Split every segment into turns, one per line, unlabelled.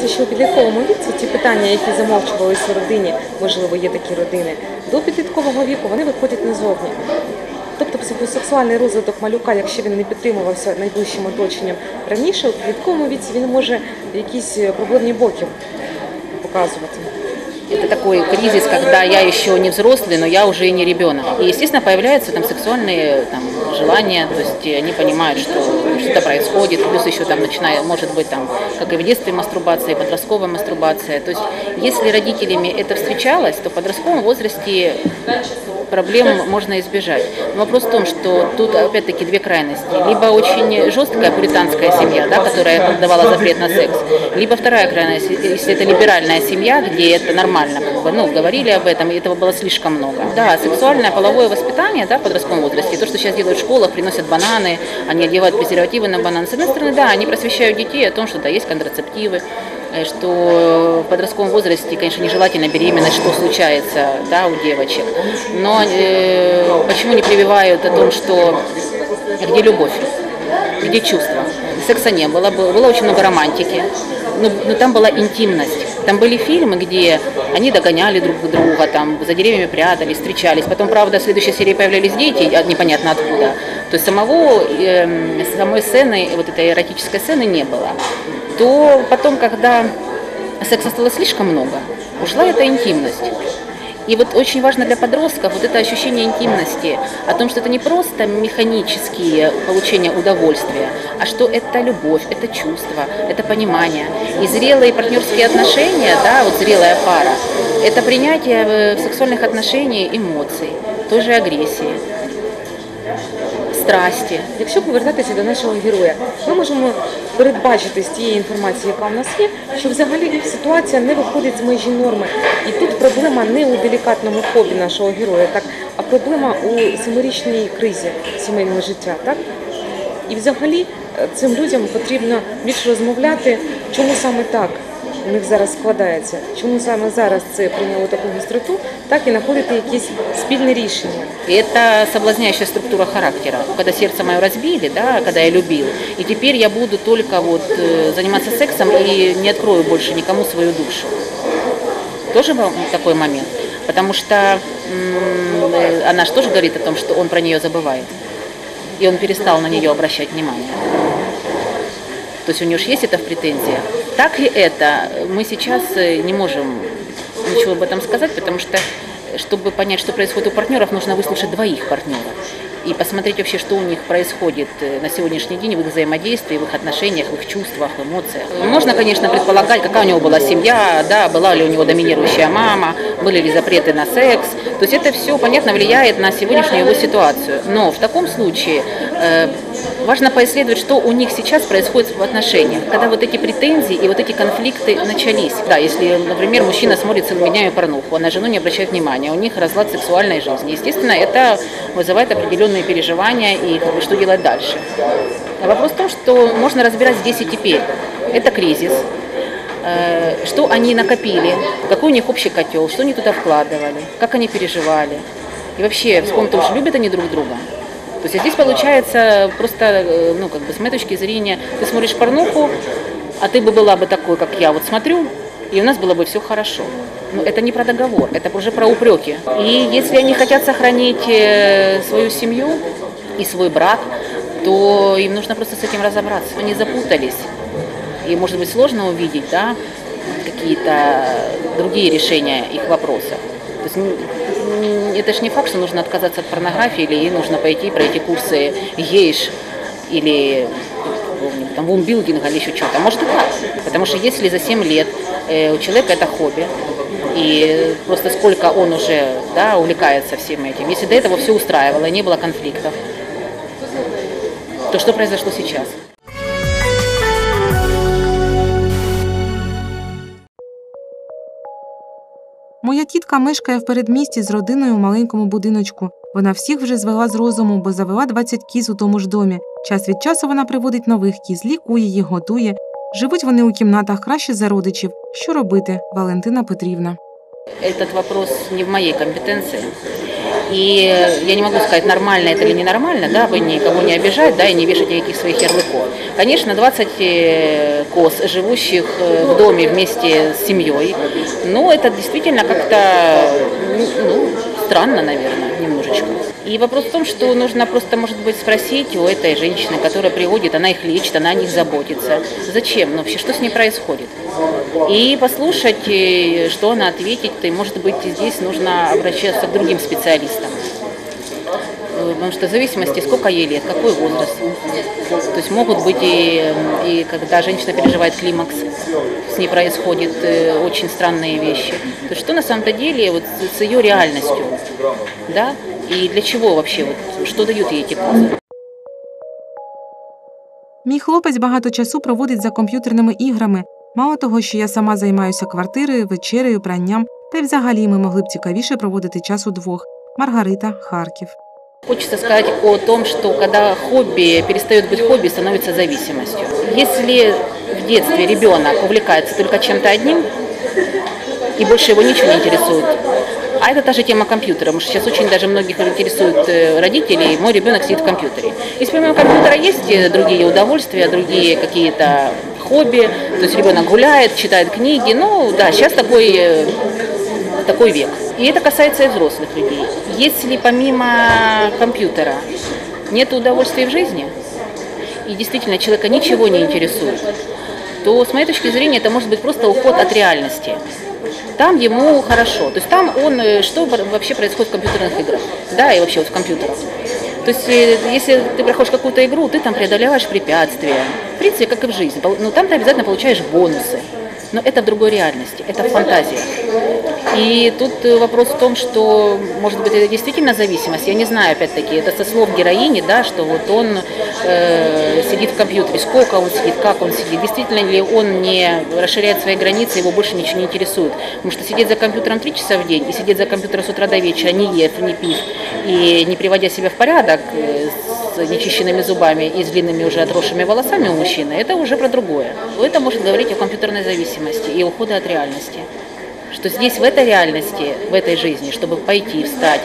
виявляється, що у підлітковому віці ті питання, які замовчувалися у родині, можливо, є такі родини, до підліткового віку вони виходять назовні. Тобто психосексуальний розвиток малюка, якщо він не підтримувався найближчим оточенням раніше, у підлітковому віці він може якісь проблемні боки показувати.
Это такой кризис, когда я еще не взрослый, но я уже и не ребенок. И, естественно, появляются там сексуальные там, желания, то есть они понимают, что что-то происходит, плюс еще там начиная, может быть, там, как и в детстве мастурбация, и подростковая мастурбация. То есть если родителями это встречалось, то в подростковом возрасте проблем можно избежать. Вопрос в том, что тут опять-таки две крайности. Либо очень жесткая пуританская семья, да, которая давала запрет на секс, либо вторая крайность, если это либеральная семья, где это нормально, как бы, ну, говорили об этом, и этого было слишком много. Да, сексуальное половое воспитание да, в подростковом возрасте, то, что сейчас делают в школах, приносят бананы, они одевают презервативы на банан. С одной стороны, да, они просвещают детей о том, что да, есть контрацептивы, что в подростковом возрасте, конечно, нежелательно беременность, что случается да, у девочек. Но э, почему не прививают о том, что где любовь, где чувства? Секса не было, было, было очень много романтики, но, но там была интимность. Там были фильмы, где они догоняли друг друга, там за деревьями прятались, встречались. Потом, правда, в следующей серии появлялись дети, непонятно откуда. То есть самого, э, самой сцены, вот этой эротической сцены не было. То потом, когда секса стало слишком много, ушла эта интимность. И вот очень важно для подростков вот это ощущение интимности, о том, что это не просто механические получения удовольствия, а что это любовь, это чувство, это понимание. И зрелые партнерские отношения, да, вот зрелая пара, это принятие в сексуальных отношениях эмоций, той же агрессии, страсті.
Якщо повертатися до нашого героя, ми можемо передбачити з тієї інформації, яка в нас є, що взагалі ситуація не виходить з межі норми. І тут проблема не у делікатному хобі нашого героя, так, а проблема у семирічній кризі сімейного життя. Так? І взагалі е, цим людям потрібно більше розмовляти, чому саме так у них зараз складається, чому саме зараз це прийняло таку гостроту, так і знаходити якісь спільне рішення.
И это соблазняющая структура характера. Когда сердце мое разбили, да, когда я любил, и теперь я буду только вот э, заниматься сексом и не открою больше никому свою душу. Тоже был такой момент. Потому что м, э, она же тоже говорит о том, что он про нее забывает. И он перестал на нее обращать внимание. То есть у нее же есть это в претензиях. Так ли это, мы сейчас э, не можем ничего об этом сказать, потому что, э, чтобы понять, что происходит у партнеров, нужно выслушать двоих партнеров и посмотреть вообще, что у них происходит э, на сегодняшний день в их взаимодействии, в их отношениях, в их чувствах, в эмоциях. Можно, конечно, предполагать, какая у него была семья, да, была ли у него доминирующая мама, были ли запреты на секс. То есть это все, понятно, влияет на сегодняшнюю его ситуацию. Но в таком случае важно поисследовать, что у них сейчас происходит в отношениях, когда вот эти претензии и вот эти конфликты начались. Да, если, например, мужчина смотрит целыми днями порнуху, а на жену не обращает внимания, у них разлад сексуальной жизни. Естественно, это вызывает определенные переживания и как бы, что делать дальше. А вопрос в том, что можно разбирать здесь и теперь. Это кризис, э, что они накопили, какой у них общий котел, что они туда вкладывали, как они переживали. И вообще, вспомнить, уж любят они друг друга. То есть здесь получается просто, э, ну, как бы с моей точки зрения, ты смотришь порнуху, а ты бы была бы такой, как я вот смотрю, и у нас было бы все хорошо. Но это не про договор, это уже про упреки. И если они хотят сохранить э, свою семью и свой брак, то им нужно просто с этим разобраться. Они запутались. И, может быть, сложно увидеть, да, какие-то другие решения их вопроса. То есть м, это же не факт, что нужно отказаться от порнографии, или ей нужно пойти пройти курсы гейш или там вумбилдинга или еще чего-то. Может и так. Потому что если за 7 лет э, у человека это хобби, и просто сколько он уже да, увлекается всем этим, если до этого все устраивало, не было конфликтов, то что произошло сейчас?
Моя тітка мешкає в передмісті з родиною у маленькому будиночку. Вона всіх вже звела з розуму, бо завела 20 кіз у тому ж домі. Час від часу вона приводить нових кіз, лікує їх, готує. Живуть вони у кімнатах краще за родичів. Що робити, Валентина Петрівна?
Этот вопрос не в моей компетенции. И я не могу сказать, нормально это или ненормально, да, вы никого не обижать, да, и не вешать никаких своих ярлыков. Конечно, 20 э, коз, живущих э, в доме вместе с семьей, ну, это действительно как-то, ну, странно, наверное, немножечко. И вопрос в том, что нужно просто, может быть, спросить у этой женщины, которая приводит, она их лечит, она о них заботится. Зачем? Ну, вообще, что с ней происходит? И послушать, э, что она ответит, и, может быть, здесь нужно обращаться к другим специалистам. Э, Потому что в зависимости, сколько ей лет, какой возраст. То есть могут быть и, и когда женщина переживает климакс, с ней происходят э, очень странные вещи. То есть что на самом-то деле вот с ее реальностью, да, и для чего вообще, вот, что дают ей эти козы.
Мій хлопець багато часу проводить за комп'ютерними іграми. Мало того, що я сама займаюся квартирою, вечерею, пранням, та й взагалі ми могли б цікавіше проводити час удвох. Маргарита, Харків.
Хочется сказать о том, что когда хобби перестает быть хобби, становится зависимостью. Если в детстве ребенок увлекается только чем-то одним, и больше его ничего не интересует, а это та же тема компьютера, потому что сейчас очень даже многих интересует э, родителей, мой ребенок сидит в компьютере. Если помимо компьютера есть э, другие удовольствия, другие какие-то хобби, то есть ребенок гуляет, читает книги, ну да, сейчас такой э, такой век. И это касается и взрослых людей. Если помимо компьютера нет удовольствия в жизни, и действительно человека ничего не интересует, то с моей точки зрения это может быть просто уход от реальности. Там ему хорошо. То есть там он, э, что вообще происходит в компьютерных играх, да, и вообще вот в компьютерах. То есть э, если ты проходишь какую-то игру, ты там преодолеваешь препятствия. В принципе, как и в жизни. Но там ты обязательно получаешь бонусы. Но это в другой реальности, это в фантазии. И тут э, вопрос в том, что, может быть, это действительно зависимость. Я не знаю, опять-таки, это со слов героини, да, что вот он э, сидит в компьютере, сколько он сидит, как он сидит, действительно ли он не расширяет свои границы, его больше ничего не интересует. Потому что сидеть за компьютером три часа в день и сидеть за компьютером с утра до вечера, не ев, не пив и не приводя себя в порядок э, с нечищенными зубами и с длинными уже отросшими волосами у мужчины, это уже про другое. Это может говорить о компьютерной зависимости и ухода от реальности что здесь, в этой реальности, в этой жизни, чтобы пойти, встать,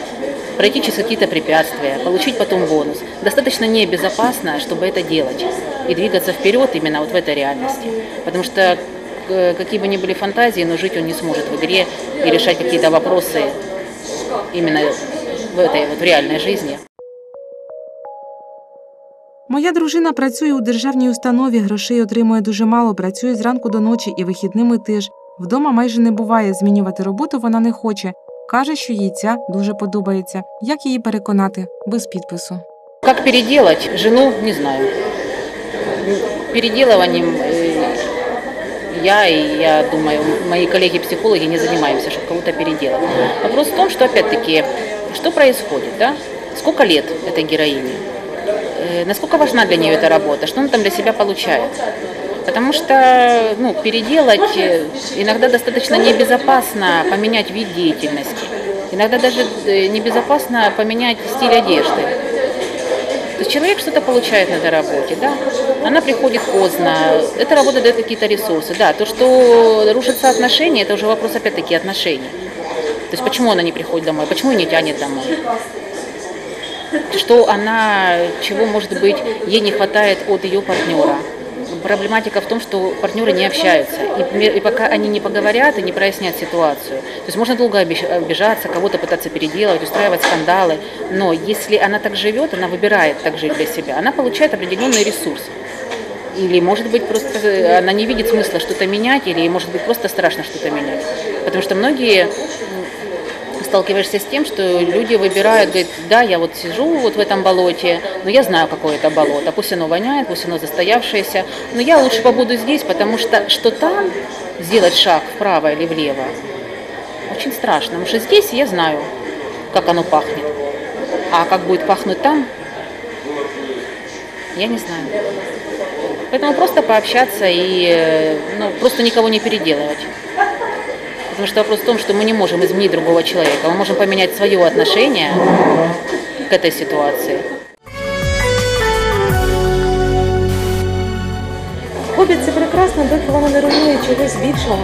пройти через какие-то препятствия, получить потом бонус, достаточно небезопасно, чтобы это делать и двигаться вперед именно вот в этой реальности. Потому что э, какие бы ни были фантазии, но жить он не сможет в игре и решать какие-то вопросы именно в этой вот в реальной жизни.
Моя дружина працює у державній установі, грошей отримує дуже мало, працює зранку до ночі і вихідними теж. Вдома майже не буває, змінювати роботу вона не хоче. Каже, що їй ця дуже подобається. Як її переконати? Без підпису.
Как переделать жену, не знаю. Переделыванием э, я и, я думаю, мои коллеги-психологи не занимаемся, чтобы кого-то переделать. Вопрос в том, что, опять-таки, что происходит, да? Сколько лет этой героине? Э, Насколько важна для нее эта работа? Что она там для себя получает? Потому что ну, переделать э, иногда достаточно небезопасно поменять вид деятельности. Иногда даже э, небезопасно поменять стиль одежды. То есть человек что-то получает на этой работе, да? Она приходит поздно, эта работа дает какие-то ресурсы, да. То, что рушатся отношения, это уже вопрос опять-таки отношений. То есть почему она не приходит домой, почему не тянет домой? Что она, чего может быть, ей не хватает от ее партнера. Проблематика в том, что партнеры не общаются. И, и пока они не поговорят и не прояснят ситуацию. То есть можно долго обиж- обижаться, кого-то пытаться переделывать, устраивать скандалы. Но если она так живет, она выбирает так жить для себя, она получает определенный ресурс. Или, может быть, просто э, она не видит смысла что-то менять, или, может быть, просто страшно что-то менять. Потому что многие сталкиваешься с тем, что люди выбирают, говорят, да, я вот сижу вот в этом болоте, но я знаю, какое это болото. Пусть оно воняет, пусть оно застоявшееся, но я лучше побуду здесь, потому что что там сделать шаг вправо или влево, очень страшно. Потому что здесь я знаю, как оно пахнет. А как будет пахнуть там, я не знаю. Поэтому просто пообщаться и э, ну, просто никого не переделывать. Потому что вопрос в том, что мы не можем изменить другого человека, мы можем поменять свое отношение к этой ситуации.
Хобі це прекрасно, доки воно не руйнує чогось більшого.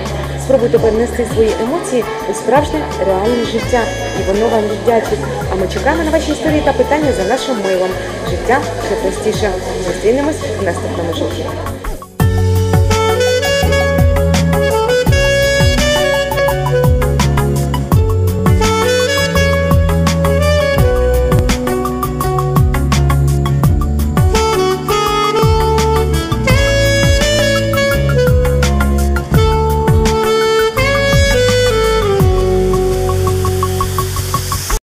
Спробуйте перенести свої емоції у справжнє реальне життя, і воно вам віддячить. А ми чекаємо на ваші історії та питання за нашим мейлом. Життя ще простіше. Зустрінемось в наступному житті.